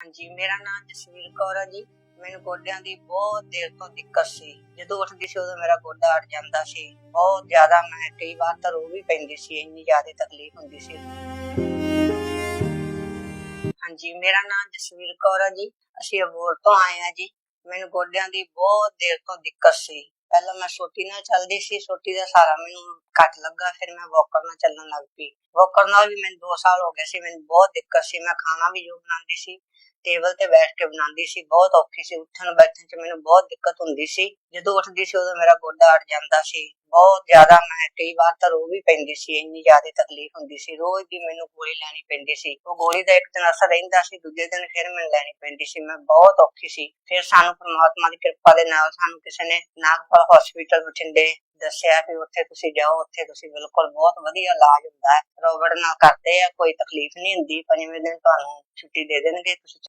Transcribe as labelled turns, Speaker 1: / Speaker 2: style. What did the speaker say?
Speaker 1: ਹਾਂਜੀ, ਮੇਰਾ ਨਾਮ ਜਸਵੀਰ ਕੌਰ ਹੈ ਜੀ। ਮੈਨੂੰ ਗੋਡਿਆਂ ਦੀ ਬਹੁਤ ਦੇਰ ਤੋਂ ਦਿੱਕਤ ਸੀ। ਜਦੋਂ ਉੱਠਦੀ ਸੀ, ਉਦੋਂ ਮੇਰਾ ਗੋਡਾ ਅੜ ਜਾਂਦਾ ਸੀ। ਬਹੁਤ ਜ਼ਿਆਦਾ ਮੈਂ ਕਈ ਵਾਰ ਤਾਂ ਰੋ ਵੀ ਪੈਂਦੀ ਸੀ, ਇੰਨੀ ਜ਼ਿਆਦਾ ਤਕਲੀਫ ਹੁੰਦੀ ਸੀ। ਹਾਂਜੀ, ਮੇਰਾ ਨਾਮ ਜਸਵੀਰ ਕੌਰ ਹੈ ਜੀ। ਅਸੀਂ ਅਬੋਰ ਤੋਂ ਆਏ ਹਾਂ ਜੀ। ਮੈਨੂੰ ਗੋਡਿਆਂ ਦੀ ਬਹੁਤ ਦੇਰ ਤੋਂ ਦਿੱਕਤ ਸੀ। ਪਹਿਲਾਂ ਮੈਂ ਸੋਟੀ ਨਾਲ ਚੱਲਦੀ ਸੀ, ਸੋਟੀ ਦਾ ਸਾਰਾ ਮੈਨੂੰ ਘੱਟ ਲੱਗਾ, ਫਿਰ ਮੈਂ ਵੋਕਰ ਨਾਲ ਚੱਲਣ ਲੱਗ ਪਈ। ਵਾਕਰ ਨਾਲ ਵੀ ਮੈਨੂੰ 2 ਸਾਲ ਹੋ ਗਏ ਸੀ, ਮੈਨੂੰ ਬਹੁਤ ਦਿੱਕਤ ਸੀ। ਮੈਂ ਖਾਣਾ ਵੀ ਜੋ ਬਣਾਉਂਦੀ ਸੀ ਟੇਬਲ ਤੇ ਬੈਠ ਕੇ ਬਣਾਉਂਦੀ ਸੀ, ਬਹੁਤ ਔਖੀ ਸੀ, ਉੱਠਣ ਬੈਠਣ 'ਚ ਮੈਨੂੰ ਬਹੁਤ ਦਿੱਕਤ ਹੁੰਦੀ ਸੀ। ਜਦੋਂ ਉੱਠਦੀ ਸੀ, ਉਦੋਂ ਮੇਰਾ ਗੋਡਾ ਅੜ ਜਾਂਦਾ ਸੀ। ਬਹੁਤ ਜ਼ਿਆਦਾ ਮੈਂ ਕਈ ਵਾਰ ਤਾਂ ਰੋ ਵੀ ਪੈਂਦੀ ਸੀ, ਇੰਨੀ ਜ਼ਿਆਦਾ ਤਕਲੀਫ ਹੁੰਦੀ ਸੀ। ਰੋਜ਼ ਦੀ ਮੈਨੂੰ ਗੋਲੀ ਲੈਣੀ ਪੈਂਦੀ ਸੀ। ਉਹ ਗੋਲੀ ਦਾ ਇੱਕ ਦਿਨ ਅਸਰ ਰਹਿੰਦਾ ਸੀ, ਦੂਜੇ ਦਿਨ ਫਿਰ ਮੈਨੂੰ ਲੈਣੀ ਪੈਂਦੀ ਸੀ। ਮੈਂ ਬਹੁਤ ਔਖੀ ਸੀ। ਫਿਰ ਸਾਨੂੰ ਪਰਮਾਤਮਾ ਦੀ ਕਿਰਪਾ ਦੇ ਨਾਲ ਸਾਨੂੰ ਕਿਸੇ ਨੇ ਨਾਗਪੁਰ ਹਸਪੀਟਲ ਬਠਿੰਡੇ ਦੱਸਿਆ ਕਿ ਉੱਥੇ ਤੁਸੀਂ ਜਾਓ, ਉੱਥੇ ਤੁਸੀਂ ਬਿਲਕੁਲ ਬਹੁਤ ਵਧੀਆ ਇਲਾਜ ਹੁੰਦਾ ਹੈ। ਰੋਬਟ ਨਾਲ ਕਰਦੇ ਆ, ਕੋਈ ਤਕਲੀਫ ਨਹੀਂ ਹੁੰਦੀ। ਪੰਜਵੇਂ ਦਿਨ ਤੁਹਾਨੂੰ ਛੁੱਟੀ ਦੇ ਦੇਣਗੇ, ਤੁਸੀਂ